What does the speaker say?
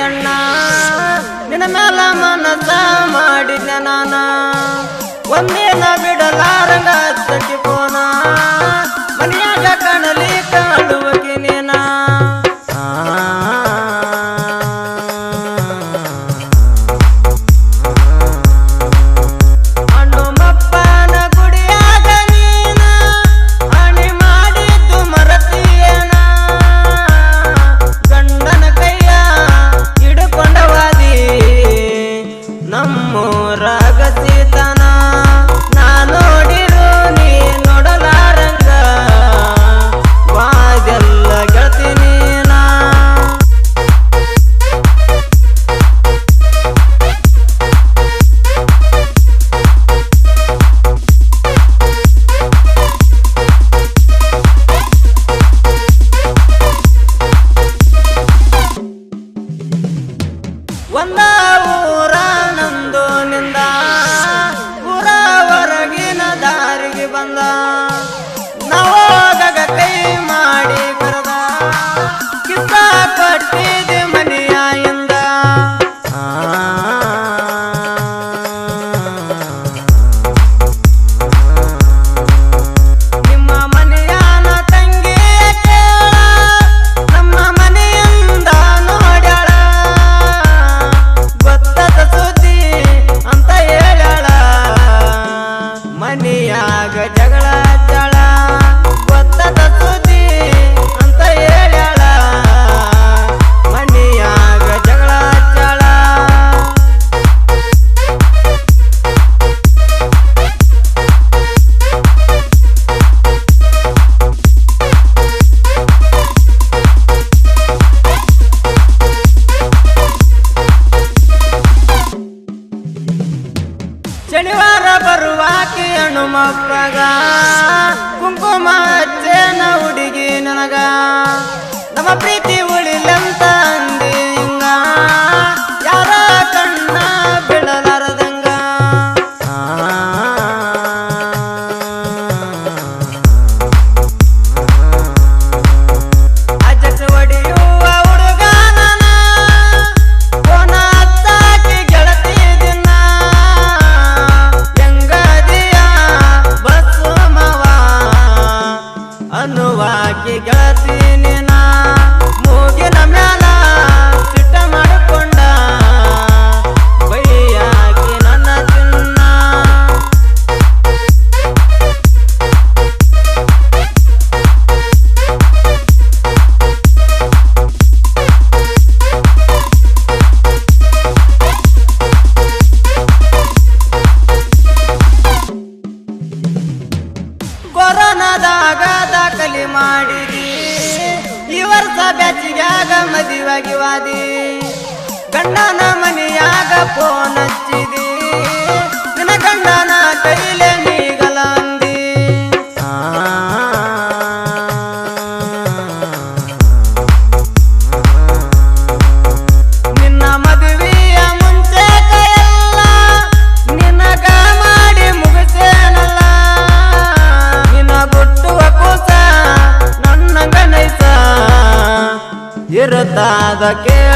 ಅಣ್ಣ ನಿನ್ನ ಮೇಲ ಮನಸ ಮಾಡಿದ್ದೆ ನಾನ. ಒಂದೇನ ಬಿಡಲಾರಂಗ ತಟ್ಟಿಪೋನ ಜ್ವರ ಬರುವಾಕಿ ಕುಂಕುಮ ಹಚ್ಚೇನ ಹುಡುಗಿ ನನಗ. ನಮ್ಮ ಪ್ರೀತಿ ಮನದಾಗ ದಾಖಲೆ ಮಾಡಿದಿ. ಈ ವರ್ಷ ಬ್ಯಾಚಿಗ್ಯಾಗ ಮದಿವಾಗಿ ವಾದಿ. ಗಂಡನ ಮನೆಯಾಗ ಫೋನ nada que